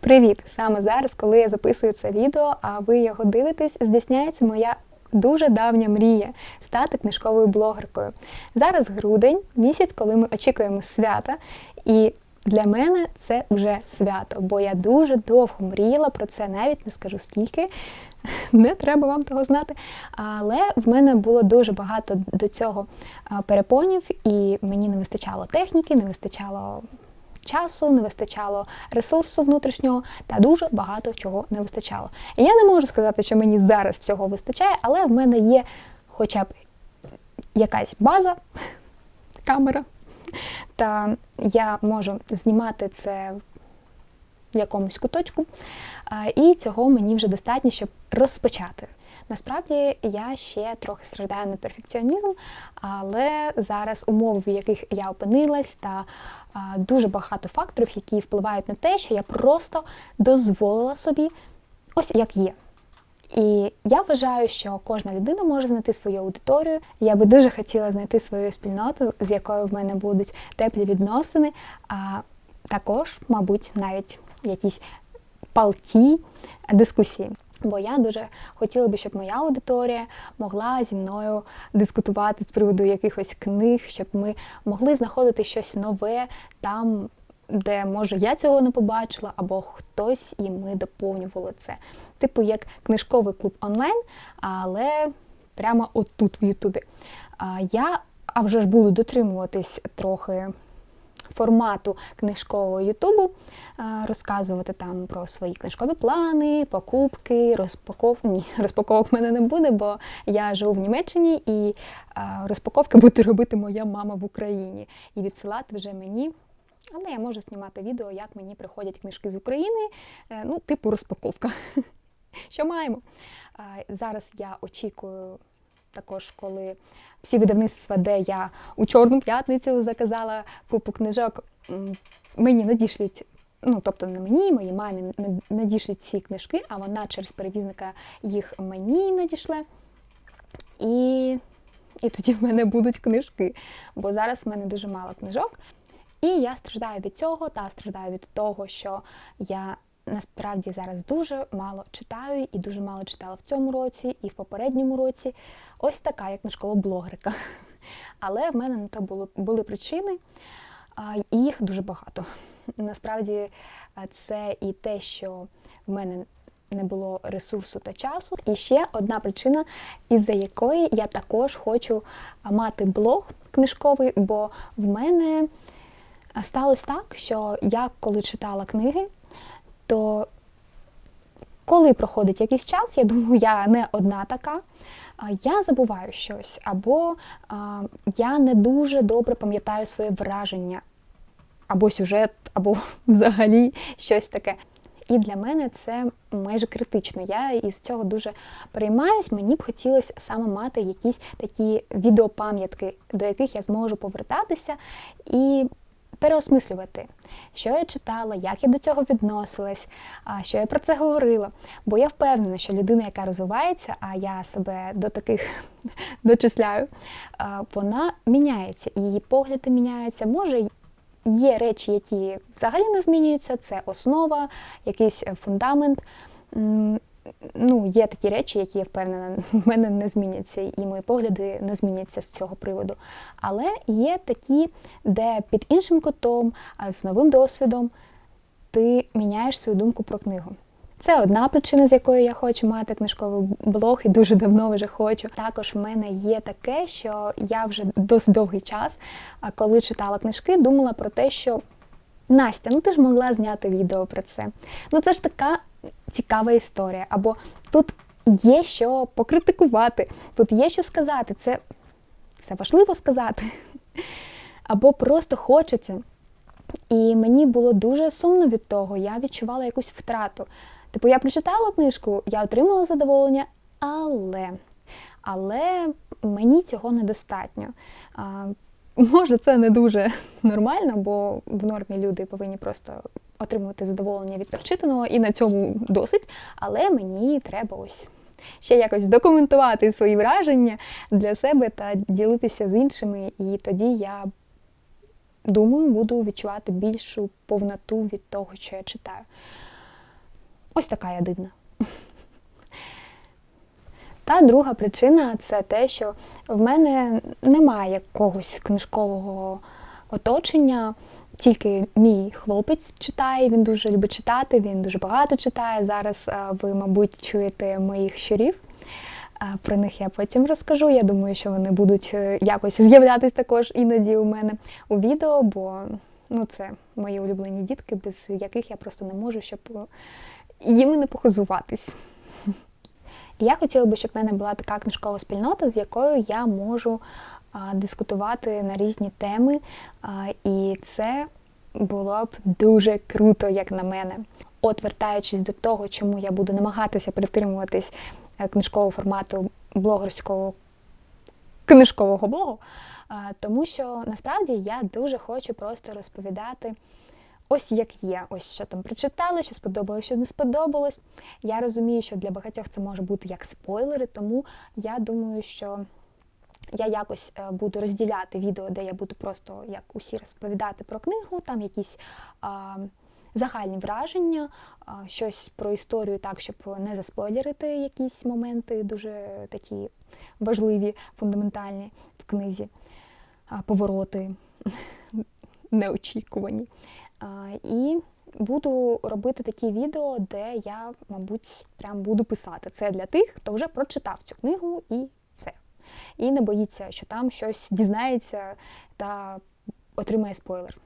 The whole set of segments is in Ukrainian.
Привіт! Саме зараз, коли я записую це відео, а ви його дивитесь, здійсняється моя дуже давня мрія стати книжковою блогеркою. Зараз грудень, місяць, коли ми очікуємо свята, і для мене це вже свято, бо я дуже довго мріяла про це, навіть не скажу скільки. Не треба вам того знати. Але в мене було дуже багато до цього перепонів, і мені не вистачало техніки, не вистачало часу, не вистачало ресурсу внутрішнього та дуже багато чого не вистачало. І я не можу сказати, що мені зараз всього вистачає, але в мене є хоча б якась база, камера, та я можу знімати це в якомусь куточку, і цього мені вже достатньо, щоб розпочати. Насправді я ще трохи страждаю на перфекціонізм, але зараз умови, в яких я опинилась, та дуже багато факторів, які впливають на те, що я просто дозволила собі ось як є. І я вважаю, що кожна людина може знайти свою аудиторію. Я би дуже хотіла знайти свою спільноту, з якою в мене будуть теплі відносини, а також, мабуть, навіть якісь палкі дискусії. Бо я дуже хотіла би, щоб моя аудиторія могла зі мною дискутувати з приводу якихось книг, щоб ми могли знаходити щось нове там, де може я цього не побачила, або хтось і ми доповнювали це. Типу як книжковий клуб онлайн, але прямо отут в Ютубі. Я а вже ж буду дотримуватись трохи формату книжкового Ютубу, розказувати там про свої книжкові плани, покупки, розпаковки. Ні, розпаковок в мене не буде, бо я живу в Німеччині і розпаковки буде робити моя мама в Україні і відсилати вже мені. Але я можу знімати відео, як мені приходять книжки з України, е, ну, типу розпаковка. Що маємо? Зараз я очікую також, коли всі видавництва, де я у Чорну п'ятницю заказала купу книжок, мені надішлють. Ну, тобто не мені, моїй мамі надішлють ці книжки, а вона через перевізника їх мені надішле. І і тоді в мене будуть книжки. Бо зараз в мене дуже мало книжок. І я страждаю від цього та страждаю від того, що я насправді зараз дуже мало читаю і дуже мало читала в цьому році і в попередньому році. Ось така, як книжкова блогерка. Але в мене на то було, були причини, і їх дуже багато. Насправді, це і те, що в мене не було ресурсу та часу. І ще одна причина, із-за якої я також хочу мати блог книжковий, бо в мене сталося так, що я коли читала книги, то коли проходить якийсь час, я думаю, я не одна така, я забуваю щось, або я не дуже добре пам'ятаю своє враження, або сюжет, або взагалі щось таке. І для мене це майже критично. Я із цього дуже переймаюсь. Мені б хотілося саме мати якісь такі відеопам'ятки, до яких я зможу повертатися і переосмислювати, що я читала, як я до цього відносилась, що я про це говорила. Бо я впевнена, що людина, яка розвивається, а я себе до таких дочисляю, вона міняється, її погляди міняються. Може, є речі, які взагалі не змінюються, це основа, якийсь фундамент ну, є такі речі, які я впевнена, в мене не зміняться, і мої погляди не зміняться з цього приводу. Але є такі, де під іншим кутом, з новим досвідом, ти міняєш свою думку про книгу. Це одна причина, з якої я хочу мати книжковий блог, і дуже давно вже хочу. Також в мене є таке, що я вже досить довгий час, коли читала книжки, думала про те, що Настя, ну ти ж могла зняти відео про це. Ну це ж така цікава історія. Або тут є що покритикувати, тут є що сказати. Це, Це важливо сказати. Або просто хочеться. І мені було дуже сумно від того, я відчувала якусь втрату. Типу, я прочитала книжку, я отримала задоволення, але але мені цього недостатньо. Може, це не дуже нормально, бо в нормі люди повинні просто отримувати задоволення від прочитаного, і на цьому досить. Але мені треба ось ще якось документувати свої враження для себе та ділитися з іншими. І тоді я думаю, буду відчувати більшу повноту від того, що я читаю. ось така я дивна. Та друга причина це те, що в мене немає якогось книжкового оточення. Тільки мій хлопець читає, він дуже любить читати, він дуже багато читає. Зараз ви, мабуть, чуєте моїх щурів. Про них я потім розкажу. Я думаю, що вони будуть е, якось з'являтися також іноді у мене у відео, бо ну, це мої улюблені дітки, без яких я просто не можу, щоб їм не похозуватись. Я хотіла би, щоб в мене була така книжкова спільнота, з якою я можу дискутувати на різні теми. І це було б дуже круто, як на мене. От, вертаючись до того, чому я буду намагатися притримуватись е, книжкового формату блогерського книжкового блогу, тому що насправді я дуже хочу просто розповідати. Ось як є, ось що там прочитали, що сподобалось, що не сподобалось. Я розумію, що для багатьох це може бути як спойлери, тому я думаю, що я якось е, буду розділяти відео, де я буду просто як усі розповідати про книгу, там якісь а, загальні враження, а, щось про історію, так, щоб не заспойлерити якісь моменти, дуже такі важливі, фундаментальні в книзі, а, повороти неочікувані. І буду робити такі відео, де я, мабуть, прям буду писати. Це для тих, хто вже прочитав цю книгу і. І не боїться, що там щось дізнається та отримає спойлер.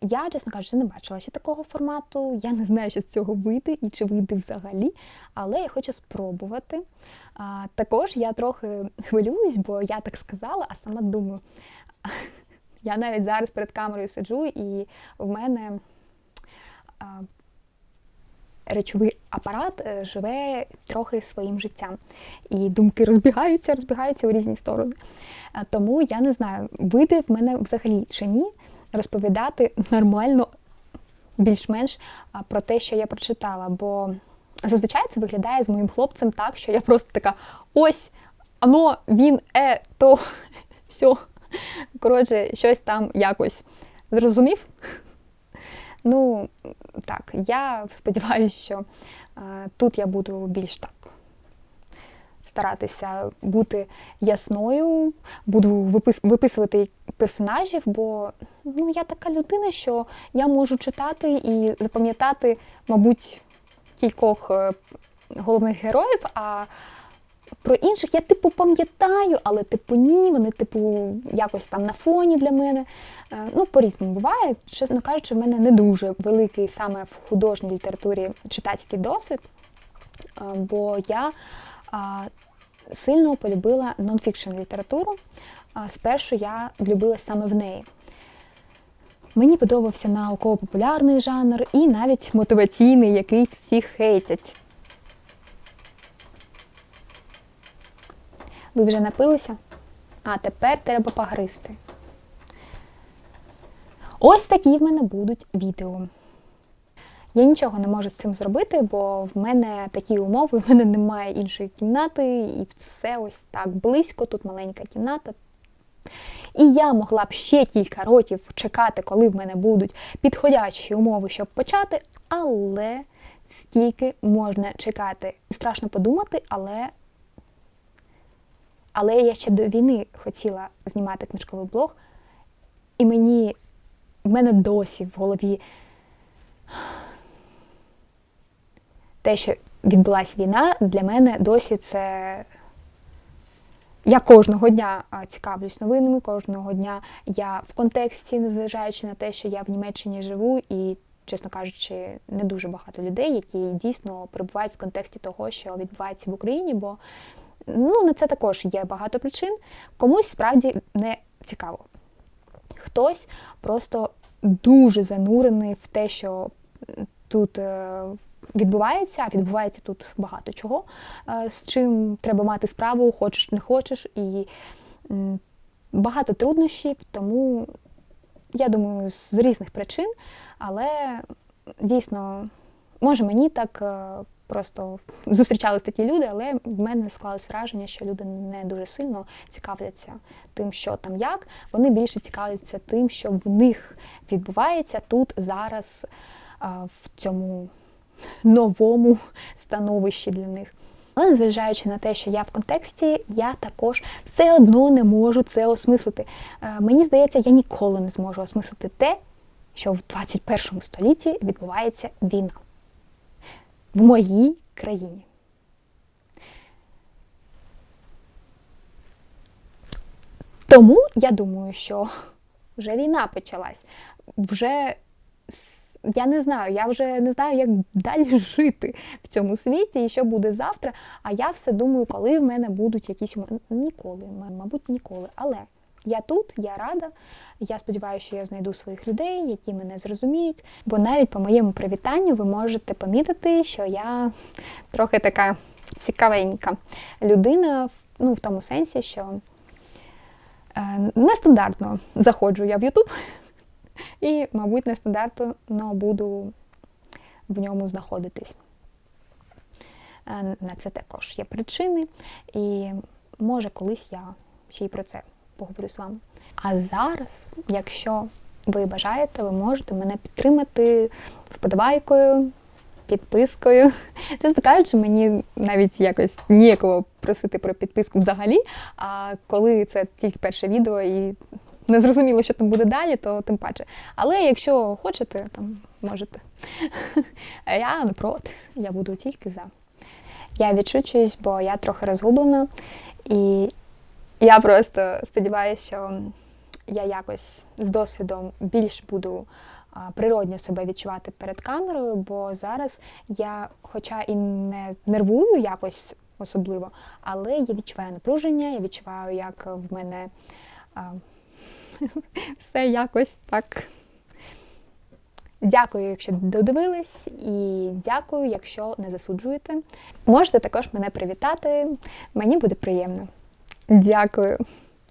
Я, чесно кажучи, не бачила ще такого формату. Я не знаю, що з цього вийде і чи вийде взагалі, але я хочу спробувати. А, Також я трохи хвилююсь, бо я так сказала, а сама думаю. Я навіть зараз перед камерою сиджу, і в мене а, речовий апарат е, живе трохи своїм життям. І думки розбігаються, розбігаються у різні сторони. Тому я не знаю, вийде в мене взагалі чи ні розповідати нормально, більш-менш про те, що я прочитала. Бо зазвичай це виглядає з моїм хлопцем так, що я просто така: ось, ано, він, е, то, все. Коротше, щось там якось зрозумів. Ну, так, я сподіваюся, що е, тут я буду більш так старатися бути ясною, буду випис виписувати персонажів, бо ну, я така людина, що я можу читати і запам'ятати, мабуть, кількох е, головних героїв. а про інших я, типу, пам'ятаю, але типу ні, вони, типу, якось там на фоні для мене. Е, ну, по-різному буває. Чесно кажучи, в мене не дуже великий саме в художній літературі читацький досвід, е, бо я сильно полюбила нонфікшн літературу. Спершу я влюбилася саме в неї. Мені подобався науково-популярний жанр і навіть мотиваційний, який всі хейтять. Ви вже напилися? А тепер треба погризти. Ось такі в мене будуть відео. Я нічого не можу з цим зробити, бо в мене такі умови, в мене немає іншої кімнати, і все ось так близько, тут маленька кімната. І я могла б ще кілька років чекати, коли в мене будуть підходящі умови, щоб почати, але скільки можна чекати. Страшно подумати, але але я ще до війни хотіла знімати книжковий блог, і мені в мене досі в голові те, що відбулася війна, для мене досі це. Я кожного дня цікавлюсь новинами, кожного дня я в контексті, незважаючи на те, що я в Німеччині живу, і, чесно кажучи, не дуже багато людей, які дійсно перебувають в контексті того, що відбувається в Україні. бо Ну, на це також є багато причин. Комусь справді не цікаво. Хтось просто дуже занурений в те, що тут е, відбувається, а відбувається тут багато чого, е, з чим треба мати справу, хочеш не хочеш, і багато труднощів, тому я думаю, з різних причин, але дійсно, може мені так е, просто зустрічалися такі люди, але в мене склалось враження, що люди не дуже сильно цікавляться тим, що там як. Вони більше цікавляться тим, що в них відбувається тут, зараз, в цьому новому становищі для них. Але незважаючи на те, що я в контексті, я також все одно не можу це осмислити. Е, Мені здається, я ніколи не зможу осмислити те, що в 21 столітті відбувається війна в моїй країні. Тому я думаю, що вже війна почалась. Вже я не знаю, я вже не знаю, як далі жити в цьому світі і що буде завтра. А я все думаю, коли в мене будуть якісь. Ніколи, мабуть, ніколи. Але я тут, я рада. Я сподіваюся, що я знайду своїх людей, які мене зрозуміють. Бо навіть по моєму привітанню ви можете помітити, що я трохи така цікавенька людина, ну, в тому сенсі, що е, нестандартно заходжу я в Ютуб і, мабуть, нестандартно буду в ньому знаходитись. Е, На це також є причини, і може колись я ще й про це поговорю з вами. А зараз, якщо ви бажаєте, ви можете мене підтримати вподобайкою, підпискою. Чесно кажучи, мені навіть якось ніяково просити про підписку взагалі. А коли це тільки перше відео і не зрозуміло, що там буде далі, то тим паче. Але якщо хочете, там можете. Я не проти, я буду тільки за. Я відшучуюсь, бо я трохи розгублена, і я просто сподіваюся, що я якось з досвідом більш буду природньо себе відчувати перед камерою, бо зараз я, хоча і не нервую якось особливо, але я відчуваю напруження, я відчуваю, як в мене а, все якось так. Дякую, якщо додивились, і дякую, якщо не засуджуєте. Можете також мене привітати, мені буде приємно. Дякую.